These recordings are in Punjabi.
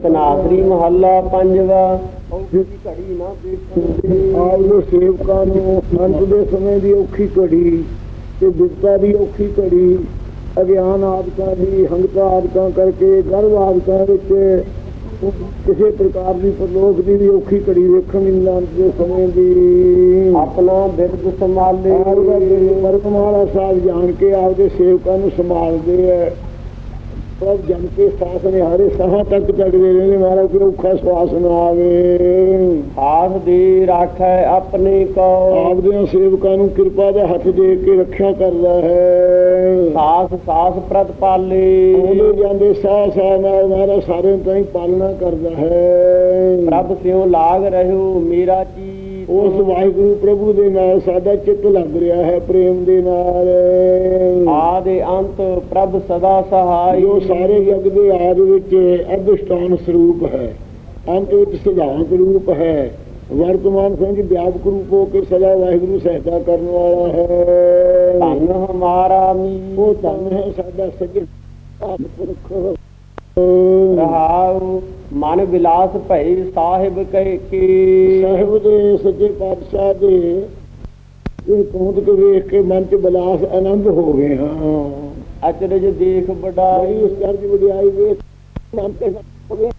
ਤਨਾਸਰੀ ਮਹੱਲਾ ਪੰਜਵਾ ਔਖੀ ਘੜੀ ਨਾ ਦੇਖੀ ਆਪ ਦੇ ਸੇਵਕਾਂ ਨੂੰ ਅੰਤ ਦੇ ਸਮੇਂ ਦੀ ਔਖੀ ਘੜੀ ਤੇ ਬਿਪਤਾ ਦੀ ਔਖੀ ਘੜੀ ਅਗਿਆਨ ਆਦਿਕਾਂ ਦੀ ਹੰਗਤਾ ਆਦਿਕਾਂ ਕਰਕੇ ਗਰਭ ਆਦਿਕਾਂ ਵਿੱਚ ਕਿਸੇ ਪ੍ਰਕਾਰ ਦੀ ਪਰਲੋਕ ਦੀ ਵੀ ਔਖੀ ਘੜੀ ਵੇਖਣ ਨੂੰ ਮਿਲਣ ਅੰਤ ਦੇ ਸਮੇਂ ਦੀ। ਆਪਣਾ ਬਿਰਦ ਸੰਭਾਲੇ। ਦਾ ਪਰਮਾਤਮਾ ਸਾਹਿਬ ਜਾਣ ਕੇ ਆਪਦੇ ਸੇਵਕਾਂ ਨੂੰ ਸੰਭਾਲਦੇ ਹੈ ਪ੍ਰਭ ਜਨ ਕੇ ਸਾਥ ਨੇ ਹਰੇ ਸਾਹਾਂ ਤੱਕ ਚੜਦੇ ਰਹਿੰਦੇ ਮਹਾਰਾਜ ਕੋਈ ਔਖਾ ਸਵਾਸ ਨਾ ਆਵੇ। ਹਾਸ ਦੇ ਰਾਖੈ ਆਪਣੇ ਕੋ ਆਪਦੇ ਸੇਵਕਾਂ ਨੂੰ ਕਿਰਪਾ ਦਾ ਹੱਥ ਦੇ ਕੇ ਰੱਖਿਆ ਕਰਦਾ ਹੈ। ਸਾਸ ਸਾਸ ਪ੍ਰਤ ਪਾਲੇ। ਆਉਂਦੇ ਜਾਂਦੇ ਸਾਹ ਸਾਹ ਨਾਲ ਮਹਾਰਾਜ ਸਾਰਿਆਂ ਤਾਂ ਹੀ ਪਾਲਣਾ ਕਰਦਾ ਹੈ। ਪ੍ਰਭ ਸਿਉ ਲਾਗ ਰਹਿਓ ਮੇਰਾ ਚੀਤ ਉਸ ਵਾਹਿਗੁਰੂ ਪ੍ਰਭੂ ਦੇ ਨਾਲ ਸਾਡਾ ਚਿੱਤ ਲੱਗ ਰਿਹਾ ਹੈ ਪ੍ਰੇਮ ਦੇ ਨਾਲ। ਆਦੇ ਅੰਤ ਪ੍ਰਭ ਸਦਾ ਸਹਾਈ। ਜੋ ਸਾਰੇ ਜਗ ਦੇ ਆਦ ਵਿੱਚ ਅਧਿਸ਼ਟਾਨ ਸਰੂਪ ਹੈ ਅੰਤ ਵਿੱਚ ਸਿਧਾਂਤ ਰੂਪ ਹੈ ਵਰਤਮਾਨ ਸਮਝ ਵਿਆਪਕ ਰੂਪ ਹੋ ਕੇ ਸਦਾ ਵਾਹਿਗੁਰੂ ਸਹਾਇਤਾ ਕਰਨ ਵਾਲਾ ਹੈ। ਧਨ ਹਮਾਰਾ ਮੀ ਉਹ ਧਨ ਹੈ ਸਾਡਾ ਸੱਜਣ। ਆਤਮਪੁਰਖ ਰਹਾਉ। ਮਨ ਵਿਲਾਸ ਭਈ ਸਾਹਿਬ ਕਹਿ ਕੇ। ਸਾਹਿਬ ਦੇ ਸੱਚੇ ਪਾਤਸ਼ਾਹ ਦੇ ਇਹ ਕੌਂਤਕ ਵੇਖ ਕੇ ਮਨ ਚ ਬਲਾਸ ਆਨੰਦ ਹੋ ਗਏ ਹਾਂ। ਅਚਰਜ ਦੇਖ ਬੜੀ ਬਡਾਈ ਉਸ ਚਰਜ ਵਡਿਆਈ ਵੇਖ ਮਨ ਤੇ ਹੋ ਗਏ।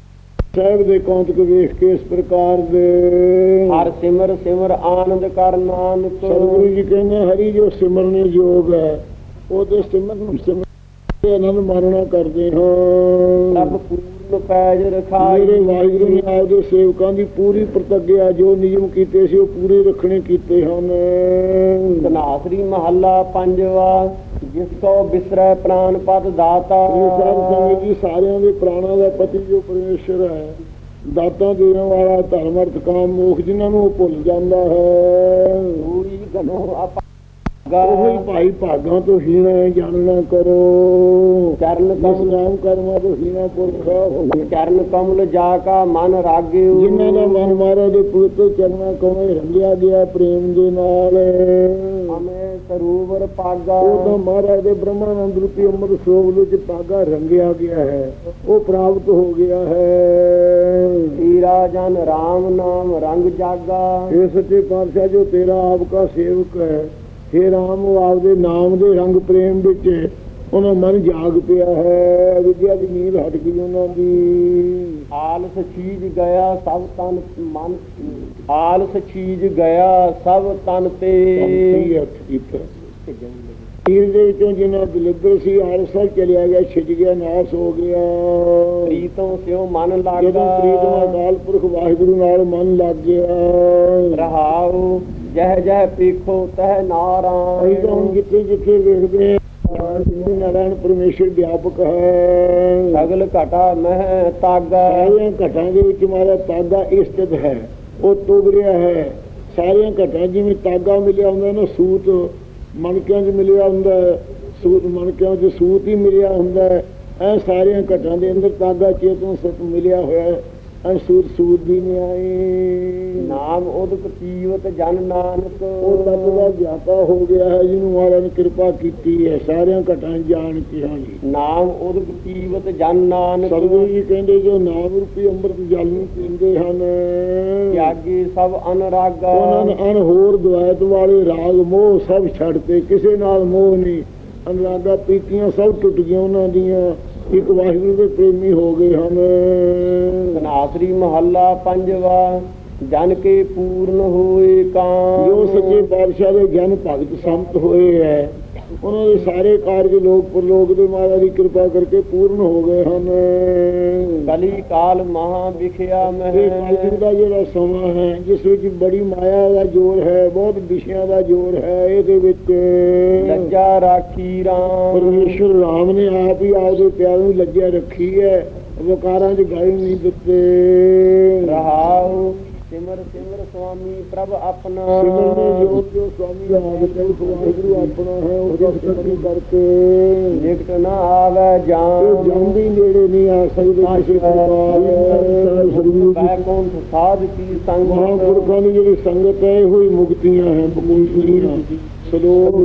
ਸਾਹਿਬ ਦੇ ਕੌਂਤਕ ਵੇਖ ਕੇ ਇਸ ਪ੍ਰਕਾਰ ਦੇ। ਹਰ ਸਿਮਰ ਸਿਮਰ ਆਨੰਦ ਕਰ ਨਾਨਕ। ਸਤਿਗੁਰੂ ਜੀ ਕਹਿੰਦੇ ਹਰੀ ਜੋ ਸਿਮਰਨੇ ਯੋਗ ਹੈ ਉਹ ਤੇ ਸਿਮਰਨ ਸਿਮਰਨ ਤੇ ਆਨੰਦ ਮਾਰਨਾ ਕਰਦੇ ਸਭ ਹਾਂ ਪੂਰਨ ਰਖਾਈ। ਮੇਰੇ ਵਾਹਿਗੁਰੂ ਨੇ ਆਪਦੇ ਸੇਵਕਾਂ ਦੀ ਪੂਰੀ ਪ੍ਰਤੱਗਿਆ ਜੋ ਨਿਯਮ ਕੀਤੇ ਸੀ ਉਹ ਪੂਰੇ ਰੱਖਣੇ ਕੀਤੇ ਹਨ। ਤਨਾਸਰੀ ਮਹੱਲਾ ਪੰਜਵਾ ਜਿਸ ਕੋ ਬਿਸਰੈ ਪ੍ਰਾਨ ਪਦ ਦਾਤਾ। ਜੀ ਸਾਰਿਆਂ ਦੇ ਪ੍ਰਾਣਾਂ ਦਾ ਪਤੀ ਜੋ ਪਰਮੇਸ਼ਰ ਹੈ ਦਾਤਾ ਦੇਣ ਵਾਲਾ ਧਰਮ ਅਰਥ ਕਾਮ ਮੋਖ ਜਿਨ੍ਹਾਂ ਨੂੰ ਭੁੱਲ ਜਾਂਦਾ ਹੈ। ਗਨੋ ਆਪਾ ਉਹੀ ਭਾਈ ਭਾਗਾਂ ਤੋਂ ਹੀਣਾ ਜਾਣਨਾ ਕਰੋ। ਚਰਨ ਕਮਲ ਨਾਮ ਕਰਮਾਂ ਤੋਂ ਹੀਣਾ ਪੁਰਖ ਚਰਨ ਕਮਲ ਜਾ ਕਾ ਮਨ ਰਾਗਿਓ ਜਿਨ੍ਹਾਂ ਦਾ ਮਨ ਮਾਰਾ ਦੇ ਪਵਿੱਤਰ ਚਰਨਾਂ ਕੋਵੇਂ ਰੰਗਿਆ ਗਿਆ ਪ੍ਰੇਮ ਦੇ ਨਾਲ। ਹਮੇ ਸਰੂਵਰ ਪਾਗਾ। ਉਹ ਤਾਂ ਮਹਾਰਾਜ ਦੇ ਬ੍ਰਹਮਾਨੰਦ ਰੂਪੀ ਅੰਮ੍ਰਿਤ ਸਰੋਵਰ ਵਿੱਚ ਪਾਗਾ ਰੰਗਿਆ ਗਿਆ ਹੈ। ਉਹ ਪ੍ਰਾਪਤ ਹੋ ਗਿਆ ਹੈ। ਤੀਰਾ ਜਨ RAM ਨਾਮ ਰੰਗ ਜਾਗਾ। ਇਹ ਸੱਚੇ ਪਾਤਸ਼ਾਹ ਜੋ ਤੇਰਾ ਆਪ ਕਾ ਸੇਵਕ ਹੈ। हे ਰਾਮ ਉਹ ਆਪਦੇ ਨਾਮ ਦੇ ਰੰਗ ਪ੍ਰੇਮ ਵਿੱਚ ਉਹਨਾਂ ਮਨ ਜਾਗ ਪਿਆ ਹੈ। ਵਿਦਿਆ ਦੀ ਨੀਂਦ ਹਟ ਗਈ ਉਹਨਾਂ ਦੀ। ਆਲਸ ਛੀਜ ਗਿਆ ਸਭ ਤਨ ਮਨ ਆਲਸ ਛੀਜ ਗਿਆ ਸਭ ਤਨ ਤੇ। ਤੀਰ ਦੇ ਵਿੱਚੋਂ ਜਿੰਨਾ ਦਲਿੱਦਰ ਸੀ ਆਲਸਾ ਚਲਿਆ ਗਿਆ ਛਿਜ ਗਿਆ ਨਾਸ ਹੋ ਗਿਆ। ਪ੍ਰੀਤੋਂ ਸਿਓ ਮਨ ਜਦੋਂ ਲਾਗਾ ਪ੍ਰੀਤਮਾ ਅਕਾਲ ਪੁਰਖ ਵਾਹਿਗੁਰੂ ਨਾਲ ਮਨ ਲੱਗ ਗਿਆ। ਰਹਾਉ। ਜਹ ਜਹ ਪੀਖੋ ਤਹ ਅਸੀਂ ਤਾਂ ਹੁਣ ਨਾਰਾਇਣ ਜਿੱਥੇ ਜਿੱਥੇ ਵੇਖਦੇ ਕਿ ਨਾਰਾਇਣ ਪਰਮੇਸ਼ਰ ਵਿਆਪਕ ਹੈ। ਸਗਲ ਘਟਾ ਮਹਿ ਤਾਗਾ। ਸਾਰੀਆਂ ਘਟਾਂ ਦੇ ਵਿੱਚ ਮਾਰਾ ਤਾਗਾ ਸਥਿਤ ਹੈ ਉਹ ਤੁਗ ਰਿਹਾ ਹੈ। ਸਾਰੀਆਂ ਘਟਾਂ ਜਿਵੇਂ ਤਾਗਾ ਮਿਲਿਆ ਹੁੰਦਾ ਨਾ ਸੂਤ ਮਣਕਿਆਂ 'ਚ ਮਿਲਿਆ ਹੁੰਦਾ ਸੂਤ ਮਣਕਿਆਂ 'ਚ ਸੂਤ ਹੀ ਮਿਲਿਆ ਹੁੰਦਾ। ਐ ਸਾਰੀਆਂ ਘਟਾਂ ਦੇ ਅੰਦਰ ਤਾਗਾ ਚੇਤਨ ਸਤ ਮਿਲਿਆ ਹੋਇਆ ਹੈ। ਸੂਤ ਸੂਤ ਦੀ ਨਿਆਏ। ਨਾਮ ਉਦਕ ਤੀਵਤ ਜਨ ਨਾਨਕ। ਉਹ ਤੱਤ ਦਾ ਗਿਆਤਾ ਹੋ ਗਿਆ ਹੈ ਜਿਹਨੂੰ ਮਹਾਰਾਜ ਨੇ ਕਿਰਪਾ ਕੀਤੀ ਹੈ ਸਾਰਿਆਂ ਘਟਾਂ ਜਾਣ ਕੇ ਹਾਂ ਜੀ। ਨਾਮ ਉਦਕ ਤੀਵਤ ਜਨ ਨਾਨਕ। ਸਤਿਗੁਰੂ ਜੀ ਕਹਿੰਦੇ ਜੋ ਨਾਮ ਰੂਪੀ ਅੰਮ੍ਰਿਤ ਜਲ ਨੂੰ ਪੀਂਦੇ ਹਨ ਤਿਆਗੀ ਸਭ ਅਨਰਾਗਾ। ਉਹਨਾਂ ਨੇ ਅਨਹੋਰ ਦੁਆਇਤ ਵਾਲੇ ਰਾਗ ਮੋਹ ਸਭ ਛੱਡਤੇ ਕਿਸੇ ਨਾਲ ਮੋਹ ਨਹੀਂ। ਅਨਰਾਗਾ ਪੀਤੀਆਂ ਸਭ ਟੁੱਟ ਗਈਆਂ ਉਹਨਾਂ ਦੀਆਂ। ਇੱਕ ਵਾਹਿਗੁਰੂ ਦੇ ਪ੍ਰੇਮੀ ਹੋ ਗਏ ਹਨ। ਤਨਾਸਰੀ ਮਹੱਲਾ ਪੰਜਵਾ ਜਨ ਕੇ ਪੂਰਨ ਹੋਏ ਕਾਂ ਜੋ ਸੱਚੇ ਪਾਤਸ਼ਾਹ ਦੇ ਜਨ ਭਗਤ ਸੰਤ ਹੋਏ ਹੈ। ਉਹਨਾਂ ਦੇ ਸਾਰੇ ਕਾਰਜ ਲੋਕ ਪਰਲੋਕ ਦੇ ਮਹਾਰਾਜ ਦੀ ਕਿਰਪਾ ਕਰਕੇ ਪੂਰਨ ਹੋ ਗਏ ਹਨ। ਕਲੀ ਕਾਲ ਮਹਾ ਵਿਖਿਆ ਮਹਿ ਕਲਯੁਗ ਦਾ ਜਿਹੜਾ ਸਮਾਂ ਹੈ ਜਿਸ ਵਿੱਚ ਬੜੀ ਮਾਇਆ ਦਾ ਜੋਰ ਹੈ ਬਹੁਤ ਵਿਸ਼ਿਆਂ ਦਾ ਜੋਰ ਹੈ ਇਹਦੇ ਵਿੱਚ ਲੱਜਾ ਰਾਖੀ ਰਾਮ। ਪਰਮੇਸ਼ਰ ਰਾਮ ਨੇ ਆਪ ਹੀ ਆਪਦੇ ਪਿਆਰ ਨੂੰ ਲੱਜਿਆ ਰੱਖੀ ਹੈ ਵਕਾਰਾਂ 'ਚ ਗਾਇ ਨਹੀਂ ਦਿੱਤੇ ਰਹਾਉ ਸਿਮਰ ਸਿਮਰ ਸੁਆਮੀ ਪ੍ਰਭ ਆਪਣਾ ਜੋ ਜੋ ਸਵਾਮੀ ਰਾਮ ਤੇ ਵਾਹਿਗੁਰੂ ਆਪਣਾ ਹੈ ਉਹ ਦਾ ਸਿਮਰਨ ਕਰਕੇ ਨਿਕਟ ਨਾ ਆਵੇ ਜਾਨ ਜਾਂਦੀ ਨੇੜੇ ਨਹੀਂ ਆ ਸਕਦੇ ਕਿਸੇ ਪ੍ਰਕਾਰ ਬੈਕੁੰਠ ਸਾਧ ਕੀ ਸੰਗ ਮਹਾਂਪੁਰਖਾਂ ਦੀ ਜਿਹੜੀ ਸੰਗਤ ਹੈ ਇਹੋ ਹੀ ਮੁਕਤੀਆਂ ਹੈ ਬਕੁੰਠੀਆਂ ਸਲੋਕ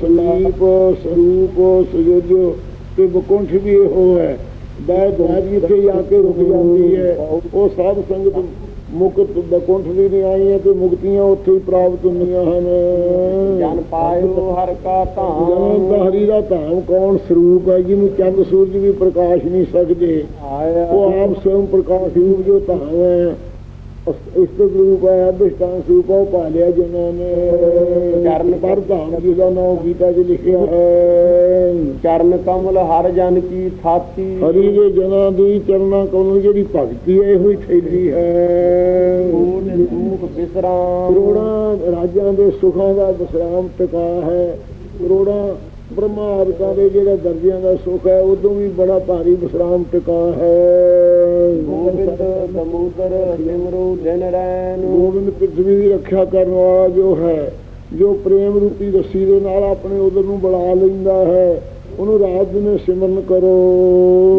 ਸਲੀਪ ਸਰੂਪ ਸੁਯੋਜੋ ਤੇ ਬਕੁੰਠ ਵੀ ਇਹੋ ਹੈ। ਬੈਦ ਬੈਦ ਜਿੱਥੇ ਕੇ ਰੁਕ ਜਾਂਦੀ ਹੈ। ਉਹ ਸਾਧ ਸੰਗਤ ਮੁਕਤ ਬਕੁੰਠ ਦੀ ਨਹੀਂ ਆਈ ਹੈ ਤੇ ਮੁਕਤੀਆਂ ਉੱਥੇ ਹੀ ਪ੍ਰਾਪਤ ਹੁੰਦੀਆਂ ਹਨ। ਜਨ ਪਾਇਓ ਹਰ ਕਾ ਧਾਮ। ਹਰੀ ਦਾ ਧਾਮ ਕੌਣ ਸਰੂਪ ਹੈ? ਜਿਹਨੂੰ ਚੰਦ ਸੂਰਜ ਵੀ ਪ੍ਰਕਾਸ਼ ਨਹੀਂ ਸਕਦੇ। ਉਹ ਆਪ ਸਵਮ ਪ੍ਰਕਾਸ਼ ਰੂਪ ਜੋ ਧਾਮ ਹੈ। ਇਸਤ ਰੂਪ ਹੈ ਅਧਿਸ਼ਟਾਨ ਸਰੂਪ ਹੈ, ਉਹ ਪਾ ਲਿਆ ਜਿਨ੍ਹਾਂ ਨੇ। ਚਰਨ ਪਰ ਧਾਮ ਜਿਹਦਾ ਨਾਮ ਗੀਤਾ 'ਚ ਲਿਖਿਆ ਹੈ। ਚਰਨ ਕਮਲ ਹਰ ਜਨ ਕੀ ਥਾਤੀ। ਹਰੀ ਦੇ ਜਨਾਂ ਦੀ ਚਰਨਾਂ ਕੋਲੋਂ ਜਿਹੜੀ ਭਗਤੀ ਹੈ ਇਹੋ ਹੀ ਥੈਲੀ ਹੈ। ਬਿਸਰਾਮ। ਕਰੋੜਾਂ ਰਾਜਾਂ ਦੇ ਸੁਖਾਂ ਦਾ ਵਿਸਰਾਮ ਟਿਕਾ ਹੈ। ਕਰੋੜਾਂ ਬ੍ਰਹਮਾ ਦੇ ਜਿਹੜਾ ਦਰਜਿਆਂ ਦਾ ਸੁਖ ਹੈ ਉਦੋਂ ਵੀ ਬੜਾ ਭਾਰੀ ਵਿਸਰਾਮ ਟਿਕਾ ਹੈ। ਗੋਬਿੰਦ ਦਮੋਦਰ ਸਿਮਰੋ ਦਿਨ ਰੈਨ ਗੋਬਿੰਦ ਪ੍ਰਿਥਵੀ ਦੀ ਰੱਖਿਆ ਕਰਨ ਵਾਲਾ ਜੋ ਹੈ, ਜੋ ਪ੍ਰੇਮ ਰੂਪੀ ਰੱਸੀ ਦੇ ਨਾਲ ਆਪਣੇ ਉਧਰ ਨੂੰ ਬੁਲਾ ਲੈਂਦਾ ਹੈ ਉਹਨੂੰ ਰਾਤ ਦਿਨ ਸਿਮਰਨ ਕਰੋ।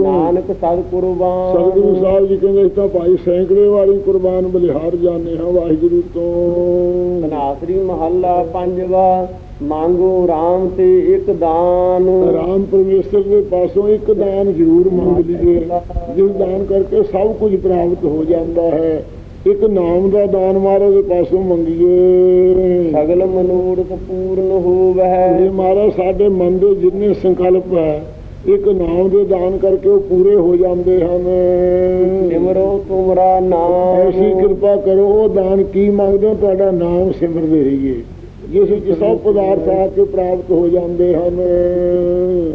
ਨਾਨਕ ਸਦ ਕੁਰਬਾਨ। ਸਤਿਗੁਰੂ ਸਾਹਿਬ ਜੀ ਕਹਿੰਦੇ ਤਾਂ ਭਾਈ ਸੈਂਕੜੇ ਵਾਰੀ ਕੁਰਬਾਨ ਬਲਿਹਾਰ ਜਾਣੇ ਹਾਂ ਵਾਹਿਗੁਰੂ ਤੋਂ। ਤਨਾਸਰੀ ਮਹੱਲਾ ਪੰਜਵਾ ਮੰਗੋ RAM ਤੇ ਇੱਕ ਦਾਨ। ਰਾਮ ਪਰਮੇਸ਼ਰ ਦੇ ਪਾਸੋਂ ਇੱਕ ਦਾਨ ਜ਼ਰੂਰ ਮੰਗ ਲਈਏ ਜਿਸ ਦਾਨ ਕਰਕੇ ਸਭ ਕੁਝ ਪ੍ਰਾਪਤ ਹੋ ਜਾਂਦਾ ਹੈ। ਇੱਕ ਨਾਮ ਦਾ ਦਾਨ ਮਹਾਰਾਜ ਦੇ ਪਾਸੋਂ ਮੰਗੀਏ। ਸਗਲ ਮਨੋਰਥ ਪੂਰਨ ਜੇ ਹੋਵੈ ਮਹਾਰਾਜ ਸਾਡੇ ਮਨ ਦੇ ਜਿੰਨੇ ਸੰਕਲਪ ਹੈ ਇੱਕ ਨਾਮ ਦੇ ਦਾਨ ਕਰਕੇ ਉਹ ਪੂਰੇ ਹੋ ਜਾਂਦੇ ਹਨ। ਸਿਮਰੋ ਤੁਮਰਾ ਨਾਮ। ਐਸੀ ਕਿਰਪਾ ਕਰੋ ਉਹ ਦਾਨ ਕੀ ਮੰਗਦੇ ਤੁਹਾਡਾ ਨਾਮ ਸਿਮਰਦੇ ਰਹੀਏ। ਜਿਸ ਵਿੱਚ ਸਭ ਪਦਾਰਥ ਆ ਕੇ ਪ੍ਰਾਪਤ ਹੋ ਜਾਂਦੇ ਹਨ।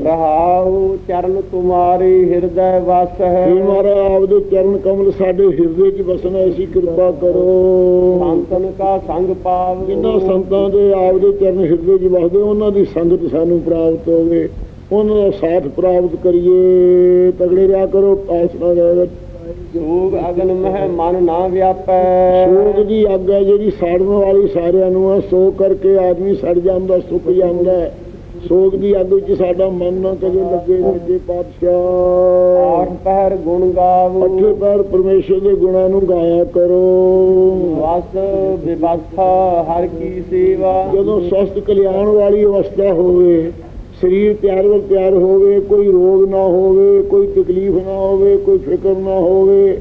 ਰਹਾਉ ਚਰਨ ਤੁਮਾਰੇ ਹਿਰਦੈ ਵਸ ਹੈ ਇਹ ਮਹਾਰਾਜ ਆਪਦੇ ਚਰਨ ਕਮਲ ਸਾਡੇ ਹਿਰਦੇ 'ਚ ਵਸਣਾ ਐਸੀ ਕਿਰਪਾ ਕਰੋ। ਸੰਤਨ ਕਾ ਸੰਗ ਪਾਵ। ਜਿਨ੍ਹਾਂ ਸੰਤਾਂ ਦੇ ਆਪਦੇ ਚਰਨ ਹਿਰਦੇ 'ਚ ਵਸਦੇ ਉਹਨਾਂ ਦੀ ਸੰਗਤ ਸਾਨੂੰ ਪ੍ਰਾਪਤ ਹੋਵੇ। ਉਹਨਾਂ ਦਾ ਸਾਥ ਪ੍ਰਾਪਤ ਕਰੀਏ। ਤਗੜੇ ਰਿਆ ਕਰੋ ਆਸਨਾ ਦਾ ਸੋਗ ਅਗਨ ਮਹਿ ਮਨ ਨਾ ਵਿਆਪੈ। ਸੋਗ ਦੀ ਅੱਗ ਹੈ ਜਿਹੜੀ ਸਾੜਨ ਵਾਲੀ ਸਾਰਿਆਂ ਨੂੰ ਆ ਸੋਗ ਕਰਕੇ ਆਦਮੀ ਸੜ ਜਾਂਦਾ ਸੁੱਕ ਜਾਂਦਾ। ਸੋਗ ਦੀ ਅੱਗ ਵਿੱਚ ਸਾਡਾ ਮਨ ਨਾ ਕਦੇ ਲੱਗੇ ਲੱਗੇ ਪਾਤਸ਼ਾਹ। ਆਠ ਪਹਿਰ ਗੁਣ ਗਾਵੋ। ਅੱਠੇ ਪੈਰ ਪਰਮੇਸ਼ਰ ਦੇ ਗੁਣਾਂ ਨੂੰ ਗਾਇਆ ਕਰੋ। ਵਸ ਵਿਵਸਥਾ ਹਰ ਕੀ ਸੇਵਾ। ਜਦੋਂ ਸਵਸਥ ਕਲਿਆਣ ਵਾਲੀ ਅਵਸਥਾ ਹੋਵੇ ਸਰੀਰ ਤਿਆਰ ਵਰ ਤਿਆਰ ਹੋਵੇ ਕੋਈ ਰੋਗ ਨਾ ਹੋਵੇ ਕੋਈ ਤਕਲੀਫ ਨਾ ਹੋਵੇ ਕੋਈ ਫਿਕਰ ਨਾ ਹੋਵੇ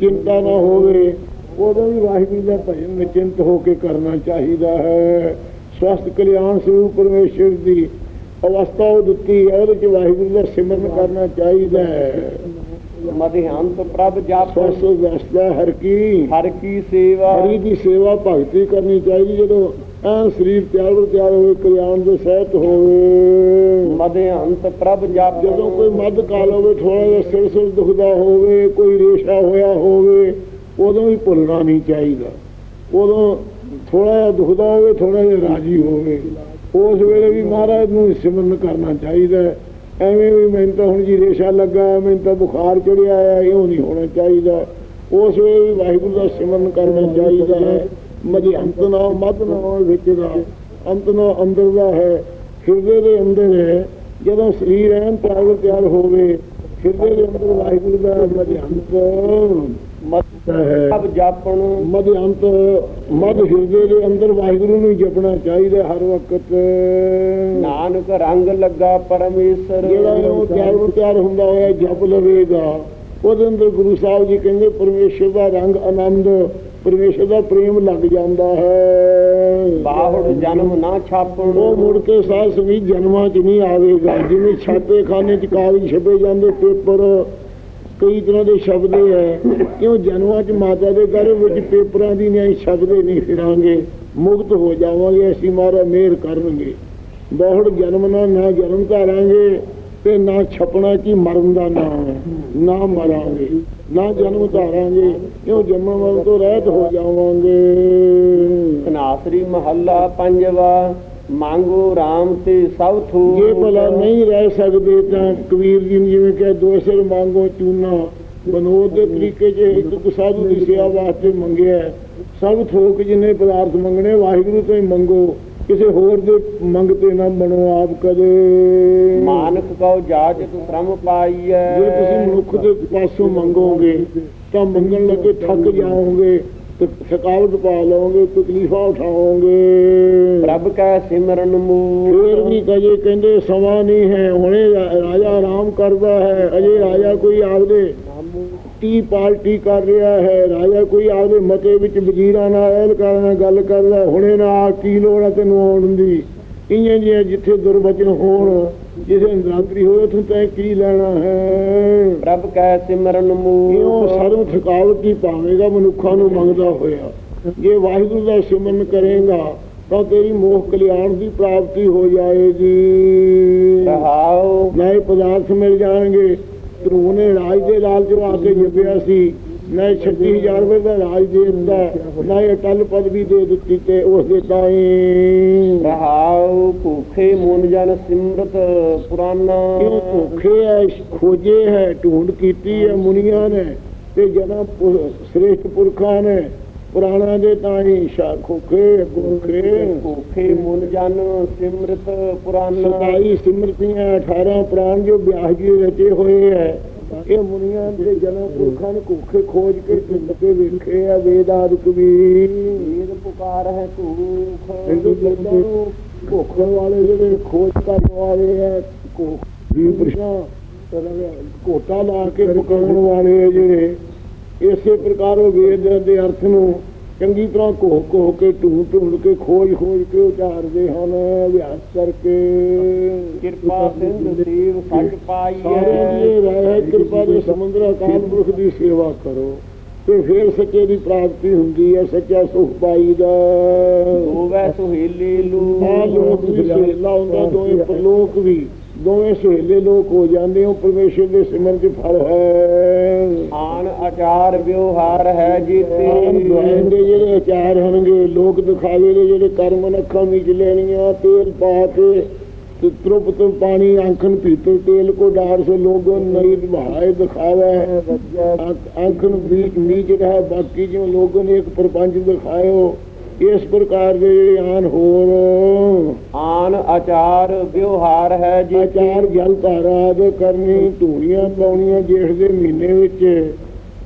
ਚਿੰਤਾ ਨਾ ਹੋਵੇ ਉਦੋਂ ਵੀ ਵਾਹਿਗੁਰੂ ਦਾ ਭਜਨ ਨਿਚਿੰਤ ਹੋ ਕੇ ਕਰਨਾ ਚਾਹੀਦਾ ਹੈ। ਸਵਸਥ ਕਲਿਆਣ ਸਰੂਪ ਪਰਮੇਸ਼ਰ ਦੀ ਅਵਸਥਾ ਉਹ ਦਿੱਤੀ ਹੈ ਉਹਦੇ ਚ ਵਾਹਿਗੁਰੂ ਦਾ ਸਿਮਰਨ ਕਰਨਾ ਚਾਹੀਦਾ ਹੈ। ਮਧਿਆੰਤ ਪ੍ਰਭ ਜਪ ਸਵਸਥ ਅਵਸਥਾ ਹਰ ਕੀ। ਹਰ ਕੀ ਸੇਵਾ। ਹਰੀ ਦੀ ਸੇਵਾ ਭਗਤੀ ਕਰਨੀ ਚਾਹੀਦੀ ਜਦੋਂ ਐਨ ਸਰੀਰ ਤਿਆਰ ਵਰ ਤਿਆਰ ਹੋਵੇ ਕਲਿਆਣ ਦੇ ਸਹਿਤ ਹੋਵੇ। ਮਧਿਆੰਤ ਪ੍ਰਭ ਜਪ ਜਦੋਂ ਕੋਈ ਮੱਧ ਕਾਲ ਹੋਵੇ ਥੋੜਾ ਜਿਹਾ ਸਿਰ ਸਿਰ ਦੁਖਦਾ ਹੋਵੇ ਕੋਈ ਰੇਸ਼ਾ ਹੋਇਆ ਹੋਵੇ ਉਦੋਂ ਵੀ ਭੁੱਲਣਾ ਨਹੀਂ ਚਾਹੀਦਾ। ਉਦੋਂ ਥੋੜਾ ਜਿਹਾ ਦੁਖਦਾ ਹੋਵੇ ਥੋੜਾ ਜਿਹਾ ਰਾਜੀ ਹੋਵੇ। ਉਸ ਵੇਲੇ ਵੀ ਮਹਾਰਾਜ ਨੂੰ ਸਿਮਰਨ ਕਰਨਾ ਚਾਹੀਦਾ। ਐਵੇਂ ਵੀ ਮੈਨੂੰ ਤਾਂ ਹੁਣ ਜੀ ਰੇਸ਼ਾ ਲੱਗਾ ਮੈਨੂੰ ਤਾਂ ਬੁਖਾਰ ਚੜਿਆ ਆਇਆ ਇਹੋ ਨਹੀਂ ਹੋਣਾ ਚਾਹੀਦਾ। ਉਸ ਵੇਲੇ ਵੀ ਵਾਹਿਗੁਰੂ ਦਾ ਸਿਮਰਨ ਕਰਨਾ ਚਾਹੀਦਾ ਹੈ। ਮਧਿ ਅੰਤ ਨਾ ਮਧ ਨਾ ਵਿੱਚ ਦਾ ਅੰਤ ਨਾ ਅੰਦਰ ਦਾ ਹੈ ਹਿਰਦੇ ਦੇ ਅੰਦਰ ਹੈ। ਜਦੋਂ ਸਰੀਰ ਐਨ ਤਿਆਰ ਤਿਆਰ ਹੋਵੇ ਹਿਰਦੇ ਦੇ ਅੰਦਰ ਵਾਹਿਗੁਰੂ ਦਾ ਮਧਿਅੰਤ ਹੈ। ਪ੍ਰਭ ਜਪਣ। ਮਧਿਅੰਤ ਮਧ ਹਿਰਦੇ ਦੇ ਅੰਦਰ ਵਾਹਿਗੁਰੂ ਨੂੰ ਜਪਣਾ ਚਾਹੀਦਾ ਹਰ ਵਕਤ। ਨਾਨਕ ਰੰਗ ਲੱਗਾ ਪਰਮੇਸ਼ਰ। ਜਿਹੜਾ ਉਹ ਤਿਆਰ ਤਿਆਰ ਹੁੰਦਾ ਹੋਇਆ ਜਪ ਲਵੇਗਾ ਉਹਦੇ ਅੰਦਰ ਗੁਰੂ ਸਾਹਿਬ ਜੀ ਕਹਿੰਦੇ ਪਰਮੇਸ਼ਰ ਦਾ ਰੰਗ ਆਨੰਦ ਪਰਮੇਸ਼ਰ ਦਾ ਪ੍ਰੇਮ ਲੱਗ ਜਾਂਦਾ ਹੈ। ਬਾਹੁੜ ਜਨਮ ਨਾ ਛਾਪਣ। ਉਹ ਮੁੜ ਕੇ ਸਾਧ ਸੰਗੀਤ ਜਨਮਾਂ 'ਚ ਨਹੀਂ ਆਵੇਗਾ। ਜਿਵੇਂ ਛਾਪੇ ਖਾਨੇ 'ਚ ਕਾਗਜ਼ ਛਪੇ ਜਾਂਦੇ ਪੇਪਰ ਕਈ ਤਰ੍ਹਾਂ ਦੇ ਸ਼ਬਦ ਹੈ ਕਿਉਂ ਜਨਮਾਂ 'ਚ ਮਾਤਾ ਦੇ ਘਰ ਵਿੱਚ ਪੇਪਰਾਂ ਦੀ ਨਹੀਂ ਸ਼ਬਦੇ ਨਹੀਂ ਫਿਰਾਂਗੇ। ਮੁਕਤ ਹੋ ਜਾਵਾਂਗੇ ਅਸੀਂ ਮਾਰਾ ਮਿਹਰ ਕਰਨਗੇ। ਬਹੁਤ ਜਨਮ ਨਾ ਨਾ ਜਨਮ ਧਾਰਾਂਗੇ। ਤੇ ਨਾ ਛਪਣਾ ਕੀ ਮਰਨ ਦਾ ਨਾਮ ਹੈ ਨਾ ਮਰਾਂਗੇ ਨਾ ਜਨਮ ਧਾਰਾਂਗੇ ਕਿਉਂ ਜੰਮਣ ਵਾਲ ਤੋਂ ਰਹਿਤ ਹੋ ਜਾਵਾਂਗੇ ਤਨਾਸਰੀ ਮਹੱਲਾ ਪੰਜਵਾ ਮੰਗੋ RAM ਤੇ ਸਭ ਥੂ ਜੇ ਭਲਾ ਨਹੀਂ ਰਹਿ ਸਕਦੇ ਤਾਂ ਕਬੀਰ ਜੀ ਨੇ ਜਿਵੇਂ ਕਿ ਦੋ ਸਿਰ ਮੰਗੋ ਚੂਨਾ ਬਨੋਦ ਦੇ ਤਰੀਕੇ 'ਚ ਇੱਕ ਸਾਧੂ ਦੀ ਸੇਵਾ ਵਾਸਤੇ ਮੰਗਿਆ। ਸਭ ਥੋਕ ਜਿੰਨੇ ਪਦਾਰਥ ਮੰਗਣੇ ਵਾਹਿਗੁਰੂ ਤੋਂ ਹੀ ਮੰਗੋ ਕਿਸੇ ਹੋਰ ਦੇ ਮੰਗਤੇ ਨਾ ਬਣੋ ਆਪ ਕਦੇ। ਮਾਨਕ ਕਉ ਜਾਜਤ ਸ਼ਰਮ ਪਾਈਐ। ਜੇ ਤੁਸੀਂ ਮਨੁੱਖ ਦੇ ਪਾਸੋਂ ਮੰਗੋਗੇ ਤਾਂ ਮੰਗਣ ਲੱਗੇ ਥੱਕ ਜਾਓਗੇ ਤੇ ਥਕਾਵਟ ਪਾ ਲਓਗੇ ਤਕਲੀਫਾਂ ਉਠਾਓਗੇ। ਪ੍ਰਭ ਕੈ ਸਿਮਰਨ ਮੂਲ। ਫੇਰ ਵੀ ਕਜੇ ਕਹਿੰਦੇ ਸਮਾਂ ਨਹੀਂ ਹੈ ਹੁਣੇ ਰਾਜਾ ਆਰਾਮ ਕਰਦਾ ਹੈ ਅਜੇ ਰਾਜਾ ਕੋਈ ਆਪਦੇ ਟੀ ਪਾਰਟੀ ਕਰ ਰਿਹਾ ਹੈ? ਰਾਜਾ ਕੋਈ ਆਪਦੇ ਮਤੇ ਵਿੱਚ ਵਜ਼ੀਰਾਂ ਨਾਲ ਐਲ ਕਰਨਾ ਗੱਲ ਕਰਦਾ ਹੁਣੇ ਨਾ ਆ ਕੀ ਲੋੜ ਹੈ ਤੈਨੂੰ ਆਉਣ ਦੀ? ਇੰਨੇ ਜਿਹੇ ਜਿੱਥੇ ਦੁਰਵਚਨ ਹੋਣ ਜਿਸੇ ਨਿਰੰਤਰੀ ਹੋਵੇ ਤੂੰ ਤੈਂ ਕੀ ਲੈਣਾ ਹੈ? ਪ੍ਰਭ ਕੈ ਸਿਮਰਨ ਮੂਲ ਸਰਵ ਥਕਾਵਟ ਹੀ ਪਾਵੇਗਾ ਮਨੁੱਖਾਂ ਨੂੰ ਮੰਗਦਾ ਹੋਇਆ। ਜੇ ਵਾਹਿਗੁਰੂ ਦਾ ਸਿਮਰਨ ਕਰੇਗਾ ਤਾਂ ਤੇਰੀ ਮੋਹ ਕਲਿਆਣ ਦੀ ਪ੍ਰਾਪਤੀ ਹੋ ਜਾਏਗੀ। ਰਹਾਉ ਨਏ ਪਦਾਰਥ ਮਿਲ ਜਾਣਗੇ। ਧਰੂ ਨੇ ਰਾਜ ਦੇ ਲਾਲਚ ਨੂੰ ਆ ਕੇ ਜਪਿਆ ਸੀ। ਨਏ 36000 ਰੁਪਏ ਦਾ ਰਾਜ ਦੇ ਦਿੱਤਾ। ਨਏ ਅਟਲ ਪਦਵੀ ਦੇ ਦਿੱਤੀ ਤੇ ਉਸ ਦੇ ਤਾਈ ਰਹਾਉ ਭੂਖੇ ਮੂਨ ਜਨ ਸਿਮਰਤ ਪੁਰਾਨਾ। ਕਿਉਂ ਭੁੱਖੇ ਹੈ ਖੋਜੇ ਹੈ ਢੂੰਡ ਕੀਤੀ ਹੈ ਮੁਨੀਆਂ ਨੇ ਤੇ ਜਨਾਂ ਸ੍ਰੇਸ਼ਟ ਪੁਰਖਾਂ ਨੇ। ਪੁਰਾਣਾ ਦੇ ਤਾਈ ਸ਼ਾ ਖੋਖੇ ਭੁੱਖੇ ਭੂਖੇ ਮੂਨ ਜਨ ਸਿਮਰਤ ਪੁਰਾਨਾ ਸਤਾਈ ਸਿਮਰਤੀਆਂ 18 ਪ੍ਰਾਣ ਜੋ ਵਿਆਹ ਜੀ ਰਚੇ ਹੋਏ ਹੈ ਇਹ ਮੁਨੀਆਂ ਦੇ ਜਨਾਂ ਪੁਰਖਾਂ ਨੇ ਭੁੱਖੇ ਖੋਜ ਕੇ ਢੂੰਡ ਕੇ ਵੇਖੇ ਆ ਵੇਦਾਦਿਕ ਵੀ। ਵੇਦ ਪੁਕਾਰ ਹੈ ਭੁੱਖ ਵਾਲੇ ਜਿਹੜੇ ਖੋਜ ਕਰਨ ਵਾਲੇ ਹੈ ਭੁੱਖ ਦੀ ਪ੍ਰਸ਼ਾ ਕੋਟਾ ਲਾ ਕੇ ਪਕਾਉਣ ਵਾਲੇ ਹੈ ਜਿਹੜੇ। ਇਸੇ ਪ੍ਰਕਾਰ ਉਹ ਵੇਦ ਦੇ ਅਰਥ ਨੂੰ ਚੰਗੀ ਤਰ੍ਹਾਂ ਘੋ ਘੋ ਕੇ ਢੂੰਡ ਢੂੰਡ ਕੇ ਖੋਜ ਖੋਜ ਕੇ ਉਚਾਰਦੇ ਹਨ ਅਭਿਆਸ ਕਰਕੇ। ਕਿਰਪਾ ਸਿੰਧ ਦੇਵ ਸੱਚ ਪਾਈ ਸਾਰਿਆਂ ਦੀ ਹੈ ਇਹ ਰਾਏ ਹੈ ਕਿਰਪਾ ਦੇ ਸਮੁੰਦਰ ਅਕਾਲ ਪੁਰਖ ਦੀ ਸੇਵਾ ਕਰੋ। ਤੇ ਫਿਰ ਸੱਚੇ ਦੀ ਪ੍ਰਾਪਤੀ ਹੁੰਦੀ ਹੈ ਸੱਚਾ ਸੁਖ ਪਾਈਦਾ। ਹੋਵੇ ਸੁਹੇਲੀ ਲੂ ਆ ਲੋਕ ਵੀ ਸਹੇਲਾ ਹੁੰਦਾ ਦੋਵੇਂ ਪਰਲੋਕ ਵੀ। ਦੋਵੇਂ ਸਹੇਲੇ ਲੋਕ ਹੋ ਜਾਂਦੇ ਹੋ ਪਰਮੇਸ਼ਰ ਦੇ ਸਿਮਰਨ ਚ ਫਲ ਹੈ। ਆਣ ਆਚਾਰ ਵਿਵਹਾਰ ਹੈ ਜੀਤੇ। ਦੁਆਇਨ ਦੇ ਜਿਹੜੇ ਆਚਾਰ ਹੋਣਗੇ ਲੋਕ ਦਿਖਾਵੇ ਦੇ ਜਿਹੜੇ ਕਰਮ ਨੱਖਾਂ ਵਿੱਚ ਲੈਣੀਆਂ ਤੇਲ ਪਾ ਕੇ ਤ੍ਰਿਪਤ ਪਾਣੀ ਆਂਖਨ ਪੀਤੇ ਤੇਲ ਕੋ ਡਾਰ ਸੋ ਲੋਗੋ ਨਈ ਭਾਏ ਦਿਖਾਵੇ। ਆਂਖਨ ਵਿੱਚ ਮੀਚ ਰਹਾ ਬਾਕੀ ਜਿਵੇਂ ਲੋਗੋ ਨੇ ਇੱਕ ਪਰਪੰਚ ਦਿਖਾਇਓ ਇਸ ਪ੍ਰਕਾਰ ਦੇ ਆਨ ਹੋਰ। ਆਨ ਆਚਾਰ ਵਿਵਹਾਰ ਹੈ ਜੇ। ਆਚਾਰ ਜਲ ਧਾਰਾ ਦੇ ਕਰਨੀ ਧੂਣੀਆਂ ਪਾਉਣੀਆਂ ਜੇਠ ਦੇ ਮਹੀਨੇ ਵਿੱਚ।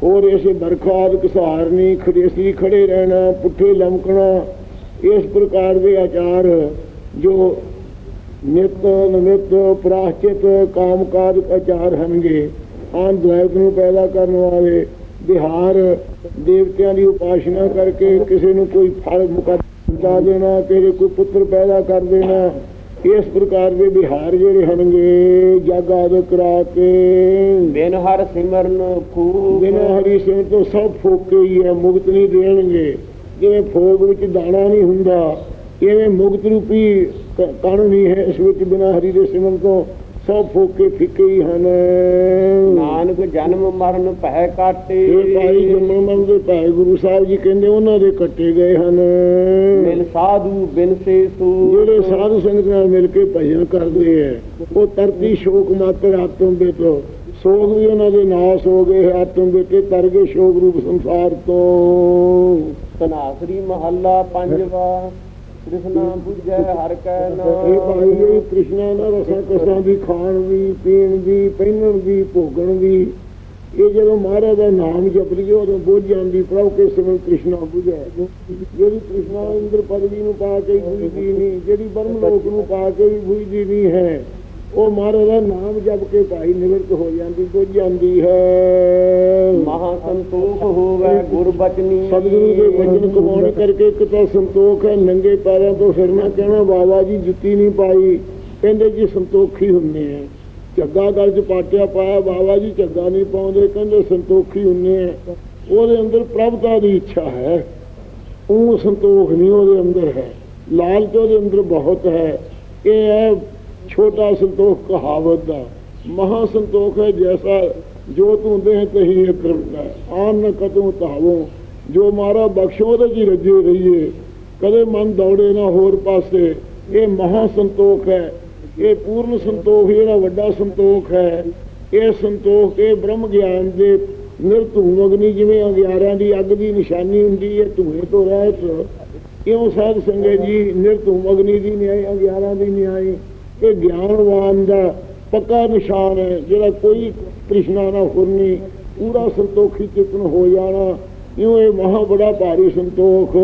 ਹੋਰ ਇਸੇ ਬਰਖਾਦ ਕਿਸਾਰਨੀ ਖੜੇਸੀ ਖੜੇ ਰਹਿਣਾ ਪੁੱਠੇ ਲਮਕਣਾ ਇਸ ਪ੍ਰਕਾਰ ਦੇ ਆਚਾਰ ਜੋ ਨਿਤ ਨਿਤ ਪ੍ਰਾਸ਼ਚਿਤ ਕਾਮਕਾਜ ਆਚਾਰ ਹਨਗੇ ਆਨ ਦੁਆਇਤ ਨੂੰ ਪੈਦਾ ਕਰਨ ਵਾਲੇ ਬਿਹਾਰ ਦੇਵਤਿਆਂ ਦੀ ਉਪਾਸਨਾ ਕਰਕੇ ਕਿਸੇ ਨੂੰ ਕੋਈ ਫਲ ਮੁਕੱਦਾ ਦੇਣਾ ਤੇਰੇ ਕੋਈ ਪੁੱਤਰ ਪੈਦਾ ਕਰ ਦੇਣਾ ਇਸ ਪ੍ਰਕਾਰ ਦੇ ਬਿਹਾਰ ਜਿਹੜੇ ਹਨਗੇ ਜਗ ਆਦਿ ਕਰਾ ਕੇ। ਬਿਨ ਹਰ ਸਿਮਰਨ ਫੂਕ ਬਿਨਾਂ ਹਰੀ ਸਿੰਘ ਤੋਂ ਸਭ ਫੋਕੇ ਹੀ ਹੈ ਮੁਕਤ ਨਹੀਂ ਦੇਣਗੇ। ਜਿਵੇਂ ਫੋਗ ਵਿੱਚ ਦਾਣਾ ਨਹੀਂ ਹੁੰਦਾ ਇਵੇਂ ਮੁਕਤ ਰੂਪੀ ਕ- ਕਣ ਨਹੀਂ ਹੈ ਇਸ ਵਿੱਚ ਬਿਨਾਂ ਹਰੀ ਦੇ ਸਿਮਰਨ ਤੋਂ। ਸਭ ਫੋਕੇ ਫਿੱਕੇ ਹੀ ਹਨ। ਨਾਨਕ ਜਨਮ ਮਰਨ ਭੈ ਕਾਟੇ। ਇਹ ਭਾਈ ਜੰਮਣ ਮਨ ਦੇ ਭਾਈ ਗੁਰੂ ਸਾਹਿਬ ਜੀ ਕਹਿੰਦੇ ਉਹਨਾਂ ਦੇ ਕੱਟੇ ਗਏ ਹਨ। ਮਿਲ ਸਾਧੂ ਬਿਨ ਸੇ ਸੂ। ਜਿਹੜੇ ਸਾਧੂ ਸੰਗਤ ਨਾਲ ਮਿਲ ਕੇ ਭਜਨ ਕਰਦੇ ਹੈ ਉਹ ਤਰਤੀ ਸ਼ੋਕ ਮਾਤਰ ਆਤਮ ਬੇਟੋ ਸੋਗ ਵੀ ਉਹਨਾਂ ਦੇ ਨਾਸ ਹੋ ਗਏ ਆਤਮ ਬੇਟੇ ਤਰ ਗਏ ਸ਼ੋਕ ਰੂਪ ਸੰਸਾਰ ਤੋਂ। ਤਨਾਸਰੀ ਮਹੱਲਾ ਪੰਜਵਾ। ਕ੍ਰਿਸ਼ਨਾ ਪੁਜੈ, ਹਰ ਕੈ ਇਹ ਭਾਈ ਇਹ ਕ੍ਰਿਸ਼ਨਾ ਦਾ ਰਸਾਂ ਕਸਾਂ ਦੀ, ਖਾਣ ਦੀ, ਪੀਣ ਦੀ, ਪਹਿਨਣ ਦੀ, ਭੋਗਣ ਦੀ, ਇਹ ਜਦੋਂ ਮਹਾਰਾਜ ਦਾ ਨਾਮ ਜਪ ਲਈਏ, ਉਦੋਂ ਬੁੱਝ ਜਾਂਦੀ, ਪ੍ਰਭ ਕੇ ਸਿਮਰ ਕ੍ਰਿਸ਼ਨਾ ਬੁਝੈ ਜਿਹੜੀ ਕ੍ਰਿਸ਼ਨਾ ਇੰਦਰ ਪਦਵੀ ਨੂੰ ਪਾ ਕੇ ਬੁਝਦੀ ਨਹੀਂ, ਜਿਹੜੀ ਬਰਮ ਲੋਕ ਨੂੰ ਪਾ ਕੇ ਵੀ ਬੁਝਦੀ ਨਹੀਂ ਹੈ। ਉਹ ਮਹਾਰਾਜ ਦਾ ਨਾਮ ਜਪ ਕੇ ਭਾਈ ਨਿਵਰਤ ਹੋ ਜਾਂਦੀ ਬੁੱਝ ਜਾਂਦੀ ਹੈ। ਮਹਾ ਸੰਤੋਖ ਹੋਵੇ ਗੁਰ ਬਚਨੀ ਸਤਿਗੁਰੂ ਦੇ ਵਚਨ ਕਮਾਉਣ ਕਰਕੇ ਇੱਕ ਤਾਂ ਸੰਤੋਖ ਹੈ ਨੰਗੇ ਪੈਰਾਂ ਤੋਂ ਫਿਰਨਾ ਕਹਿਣਾ ਬਾਬਾ ਜੀ ਜੁੱਤੀ ਨਹੀਂ ਪਾਈ। ਕਹਿੰਦੇ ਜੀ ਸੰਤੋਖੀ ਹੁੰਨੇ ਆ। ਝੱਗਾ ਗਲ ਚ ਪਾਟਿਆ ਪਾਇਆ ਬਾਬਾ ਜੀ ਝੱਗਾ ਨਹੀਂ ਪਾਉਂਦੇ ਕਹਿੰਦੇ ਸੰਤੋਖੀ ਹੁੰਨੇ ਆ। ਉਹਦੇ ਅੰਦਰ ਪ੍ਰਭਤਾ ਦੀ ਇੱਛਾ ਹੈ। ਉਹ ਸੰਤੋਖ ਨਹੀਂ ਉਹਦੇ ਅੰਦਰ ਹੈ। ਲਾਲਚ ਉਹਦੇ ਅੰਦਰ ਬਹੁਤ ਹੈ। ਇਹ ਹੈ ਛੋਟਾ ਸੰਤੋਖ ਕਹਾਵਤ ਦਾ, ਮਹਾ ਸੰਤੋਖ ਹੈ ਜੈਸਾ ਜੋ ਤੂੰ ਦੇਹ ਤਹੀ ਹੈ ਤ੍ਰਿਪਤਾ ਆਨ ਨ ਕਤੂ ਤਾਵੋ ਜੋ ਮਾਰਾ ਬਖਸ਼ੋ ਉਹਦੇ ਜੀ ਰੱਜੇ ਰਹੀਏ। ਕਦੇ ਮਨ ਦੌੜੇ ਨਾ ਹੋਰ ਪਾਸੇ, ਇਹ ਮਹਾ ਸੰਤੋਖ ਹੈ। ਇਹ ਪੂਰਨ ਸੰਤੋਖ ਜਿਹੜਾ ਵੱਡਾ ਸੰਤੋਖ ਹੈ, ਇਹ ਸੰਤੋਖ ਇਹ ਬ੍ਰਹਮ ਗਿਆਨ ਦੇ ਨਿਰਧੂਮ ਅਗਨੀ ਜਿਵੇਂ ਅੰਗਿਆਰਾਂ ਦੀ ਅੱਗ ਦੀ ਨਿਸ਼ਾਨੀ ਹੁੰਦੀ ਹੈ, ਧੂਏ ਤੋਂ ਰਹਿਤ। ਇਉਂ ਸਾਧ ਸੰਗਤ ਜੀ ਨਿਰਧੂਮ ਅਗਨੀ ਦੀ ਨਿਆਈ, ਅਗਿਆਰਾਂ ਦੀ ਨਿਆਈ। ਇਹ ਗਿਆਨਵਾਨ ਦਾ ਪੱਕਾ ਨਿਸ਼ਾਨ ਹੈ ਜਿਹੜਾ ਕੋਈ ਤ੍ਰਿਸ਼ਨਾ ਨਾ ਫੁਰਨੀ ਪੂਰਾ ਸੰਤੋਖੀ ਚਿਤਨ ਹੋ ਜਾਣਾ ਇਉਂ ਇਹ ਮਹਾ ਬੜਾ ਭਾਰੀ ਸੰਤੋਖ।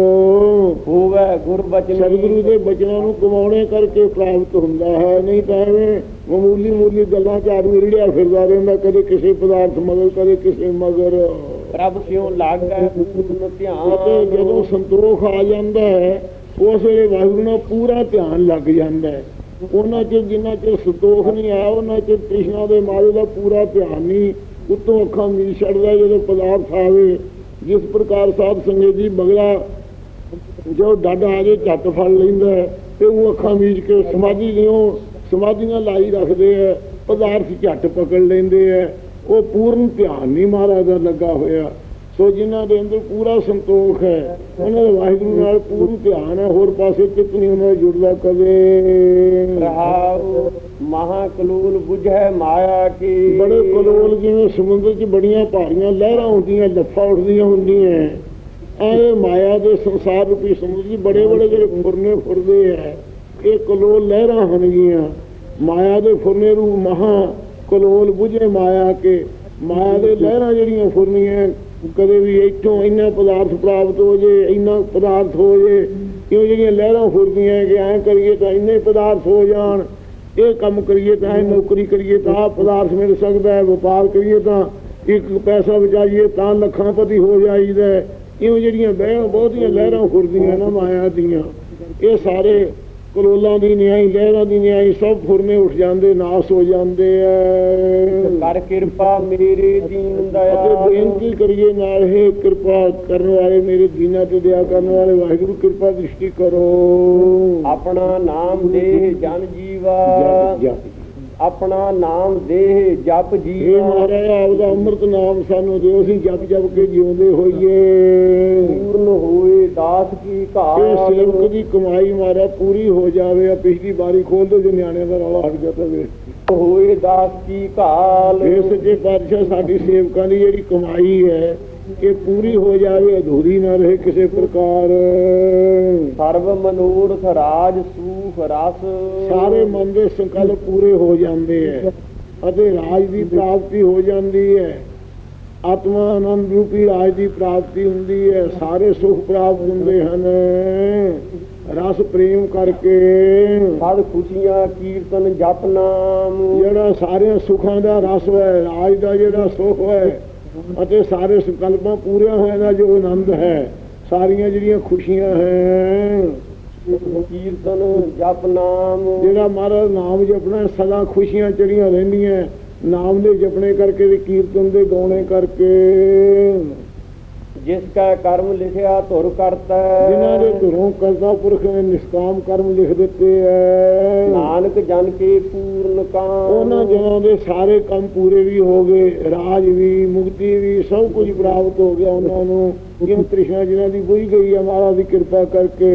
ਹੋਵੇ ਗੁਰ ਬਚਨੀ ਸਤਿਗੁਰੂ ਦੇ ਬਚਨਾਂ ਨੂੰ ਕਮਾਉਣੇ ਕਰਕੇ ਪ੍ਰਾਪਤ ਹੁੰਦਾ ਹੈ ਨਹੀਂ ਤਾਂ ਐਵੇਂ ਮਾਮੂਲੀ ਮੂਲੀ ਗੱਲਾਂ ਚ ਆਦਮੀ ਰਿੜਿਆ ਫਿਰਦਾ ਰਹਿੰਦਾ ਕਦੇ ਕਿਸੇ ਪਦਾਰਥ ਮਗਰ ਕਦੇ ਕਿਸੇ ਮਗਰ। ਪ੍ਰਭ ਸਿਉ ਲਾਗੈ? ਧਿਆਨ ਜਦੋਂ ਸੰਤੋਖ ਆ ਜਾਂਦਾ ਹੈ ਉਸ ਵੇਲੇ ਵਾਹਿਗੁਰੂ ਨਾਲ ਪੂਰਾ ਧਿਆਨ ਲੱਗ ਜਾਂਦਾ ਹੈ। ਉਹਨਾਂ ਚ ਜਿੰਨਾ ਚ ਸੰਤੋਖ ਨਹੀਂ ਆਇਆ, ਉਹਨਾਂ ਚ ਤ੍ਰਿਸ਼ਨਾ ਦੇ ਮਾਰੇ ਦਾ ਪੂਰਾ ਧਿਆਨ ਨਹੀਂ। ਉੱਤੋਂ ਅੱਖਾਂ ਮੀਚ ਛੱਡਦਾ ਜਦੋਂ ਪਦਾਰਥ ਆਵੇ, ਜਿਸ ਪ੍ਰਕਾਰ ਸਾਧ ਸੰਗਤ ਜੀ ਬਗਲਾ ਜੋ ਡੱਡ ਆ ਜੇ ਝੱਟ ਫੜ ਲੈਂਦਾ ਤੇ ਉਹ ਅੱਖਾਂ ਮੀਚ ਕੇ ਸਮਾਧੀ ਦਿਓ, ਸਮਾਧੀਆਂ ਲਾਈ ਰੱਖਦੇ ਆ ਪਦਾਰਥ ਝੱਟ ਪਕੜ ਲੈਂਦੇ ਆ ਉਹ ਪੂਰਨ ਧਿਆਨ ਨਹੀਂ ਮਹਾਰਾਜ ਦਾ ਲੱਗਾ ਹੋਇਆ। ਸੋ ਜਿਨ੍ਹਾਂ ਦੇ ਅੰਦਰ ਪੂਰਾ ਸੰਤੋਖ ਹੈ ਉਹਨਾਂ ਦਾ ਵਾਹਿਗੁਰੂ ਨਾਲ ਪੂਰਨ ਧਿਆਨ ਹੈ ਹੋਰ ਪਾਸੇ ਚਿੱਤ ਨਹੀਂ ਉਹਨਾਂ ਦਾ ਜੁੜਦਾ ਕਦੇ? ਰਹਾਉ ਮਹਾ ਕਲੂਲ 부ਝੈ ਮਾਇਆ ਕੀ। ਬੜੇ ਕਲੋਲ ਜਿਵੇਂ ਸਮੁੰਦਰ 'ਚ ਬੜੀਆਂ ਭਾਰੀਆਂ ਲਹਿਰਾਂ ਹੁੰਦੀਆਂ ਲੱਫਾ ਉੱਠਦੀਆਂ ਹੁੰਦੀਆਂ। ਐ ਮਾਇਆ ਦੇ ਸੰਸਾਰ ਰੂਪੀ ਸਮੁੰਦਰ 'ਚ ਬੜੇ ਬੜੇ ਜਿਹੜੇ ਫੁਰਨੇ ਫੁਰਦੇ ਐ ਇਹ ਕਲੋਲ ਲਹਿਰਾਂ ਹੋਣਗੀਆਂ। ਮਾਇਆ ਦੇ ਫੁਰਨੇ ਰੂਪ ਮਹਾ ਕਲੋਲ 부ਝੇ ਮਾਇਆ ਕੇ। ਮਾਇਆ ਦੇ ਲਹਿਰਾਂ ਜਿਹੜੀਆਂ ਫੁਰਨੀਆਂ ਕਦੇ ਵੀ ਇੱਥੋਂ ਇੰਨਾ ਪਦਾਰਥ ਪ੍ਰਾਪਤ ਹੋ ਜੇ, ਇੰਨਾ ਪਦਾਰਥ ਹੋ ਜੇ, ਕਿਉਂ ਜਿਹੜੀਆਂ ਲਹਿਰਾਂ ਫੁਰਦੀਆਂ ਕਿ ਐਂ ਕਰੀਏ ਤਾਂ ਇੰਨੇ ਪਦਾਰਥ ਹੋ ਜਾਣ, ਇਹ ਕੰਮ ਕਰੀਏ ਤਾਂ ਇਹ ਨੌਕਰੀ ਕਰੀਏ ਤਾਂ ਆਹ ਪਦਾਰਥ ਮਿਲ ਸਕਦਾ ਹੈ, ਵਪਾਰ ਕਰੀਏ ਤਾਂ ਇੱਕ ਪੈਸਾ ਬਚਾਈਏ ਤਾਂ ਲੱਖਾਂ ਪਤੀ ਹੋ ਜਾਈਦਾ ਹੈ। ਇਉਂ ਜਿਹੜੀਆਂ ਬਹਿ ਬਹੁਤੀਆਂ ਲਹਿਰਾਂ ਫੁਰਦੀਆਂ ਨਾ ਮਾਇਆ ਦੀਆਂ ਇਹ ਸਾਰੇ ਕਲੋਲਾਂ ਦੀ ਨਿਆਈ ਲਹਿਰਾਂ ਦੀ ਨਿਆਈ ਸਭ ਫੁਰਨੇ ਉੱਠ ਜਾਂਦੇ ਨਾਸ ਹੋ ਜਾਂਦੇ ਐ। ਕਰ ਕਿਰਪਾ ਮੇਰੇ ਦੀਨ ਦਇਆ ਬੇਨਤੀ ਕਰੀਏ ਨਾਲ ਹੈ ਕਿਰਪਾ ਕਰਨ ਵਾਲੇ ਮੇਰੇ ਦੀਨਾਂ ਤੇ ਦਇਆ ਕਰਨ ਵਾਲੇ ਵਾਹਿਗੁਰੂ ਕਿਰਪਾ ਦ੍ਰਿਸ਼ਟੀ ਕਰੋ। ਆਪਣਾ ਨਾਮ ਦੇਹ ਜਨ ਜੀਵਾ। ਆਪਣਾ ਨਾਮ ਦੇਹ ਜਪ ਇਹ ਜੀਵਾ ਮਹਾਰਾਜ ਆਪਦਾ ਅੰਮ੍ਰਿਤ ਨਾਮ ਸਾਨੂੰ ਦਿਓ ਅਸੀਂ ਜਪ ਜਪ ਕੇ ਜਿਉਂਦੇ ਹੋਈਏ। ਪੂਰਨ ਹੋਏ ਦਾਸ ਕੀ ਇਹ ਘਾਲ ਸੇਵਕ ਦੀ ਕਮਾਈ ਮਾਰਾ ਪੂਰੀ ਹੋ ਜਾਵੇ ਆ ਪਿਛਲੀ ਬਾਰੀ ਖੋਲ ਦੋ ਜੇ ਨਿਆਣਿਆਂ ਦਾ ਰੌਲਾ ਹਟ ਗਿਆ ਤਾਂ ਵੇ ਹੋਏ ਦਾਸ ਕੀ ਘਾਲ ਇਹ ਸੱਚੇ ਪਾਤਸ਼ਾਹ ਸਾਡੀ ਸੇਵਕਾਂ ਦੀ ਜਿਹੜੀ ਕਮਾਈ ਹੈ ਇਹ ਪੂਰੀ ਹੋ ਜਾਵੇ ਅਧੂਰੀ ਨਾ ਰਹੇ ਕਿਸੇ ਪ੍ਰਕਾਰ। ਸਰਬ ਮਨੋਰਥ ਰਾਜ ਸੂਖ ਰਸ। ਸਾਰੇ ਮਨ ਦੇ ਸੰਕਲਪ ਪੂਰੇ ਹੋ ਜਾਂਦੇ ਹੈ ਅਤੇ ਰਾਜ ਦੀ ਪ੍ਰਾਪਤੀ ਹੋ ਜਾਂਦੀ ਹੈ ਆਤਮਾ ਆਨੰਦ ਰੂਪੀ ਰਾਜ ਦੀ ਪ੍ਰਾਪਤੀ ਹੁੰਦੀ ਹੈ ਸਾਰੇ ਸੁਖ ਪ੍ਰਾਪਤ ਹੁੰਦੇ ਹਨ। ਰਸ ਪ੍ਰੇਮ ਕਰਕੇ। ਸਦ ਖੁਸ਼ੀਆਂ ਕੀਰਤਨ ਜਪ ਨਾਮ। ਜਿਹੜਾ ਸਾਰਿਆਂ ਸੁੱਖਾਂ ਦਾ ਰਸ ਹੈ ਰਾਜ ਦਾ ਜਿਹੜਾ ਸੁਖ ਹੈ ਅਤੇ ਸਾਰੇ ਸੰਕਲਪਾਂ ਪੂਰਿਆਂ ਹੋਇਆਂ ਦਾ ਜੋ ਆਨੰਦ ਹੈ। ਸਾਰੀਆਂ ਜਿਹੜੀਆਂ ਖੁਸ਼ੀਆਂ ਹੈ ਕੀਰਤਨ ਜਪ ਨਾਮ। ਜਿਹੜਾ ਮਹਾਰਾਜ ਨਾਮ ਜਪਣਾ ਸਦਾ ਖੁਸ਼ੀਆਂ ਚੜੀਆਂ ਰਹਿੰਦੀਆਂ। ਨਾਮ ਦੇ ਜਪਣੇ ਕਰਕੇ ਤੇ ਕੀਰਤਨ ਦੇ ਗਾਉਣੇ ਕਰਕੇ। ਜਿਸ ਕਾ ਕਰਮ ਲਿਖਿਆ ਧੁਰ ਕਰਤਾ ਜਿਨ੍ਹਾਂ ਦੇ ਧੁਰੋਂ ਕਰਤਾ ਪੁਰਖ ਨੇ ਨਿਸ਼ਕਾਮ ਕਰਮ ਲਿਖ ਦਿੱਤੇ ਐ। ਨਾਨਕ ਜਨ ਕੇ ਪੂਰਨ ਉਹਨਾਂ ਕਾਮ ਜਨਾਂ ਦੇ ਸਾਰੇ ਕੰਮ ਪੂਰੇ ਵੀ ਹੋ ਗਏ ਰਾਜ ਵੀ ਮੁਕਤੀ ਵੀ ਸਭ ਕੁਝ ਪ੍ਰਾਪਤ ਹੋ ਗਿਆ ਉਹਨਾਂ ਨੂੰ। ਕਿਉਂ ਤ੍ਰਿਸ਼ਨਾ ਜਿਨ੍ਹਾਂ ਦੀ ਬੁਝ ਗਈ ਹੈ ਮਹਾਰਾਜ ਦੀ ਕਿਰਪਾ ਕਰਕੇ।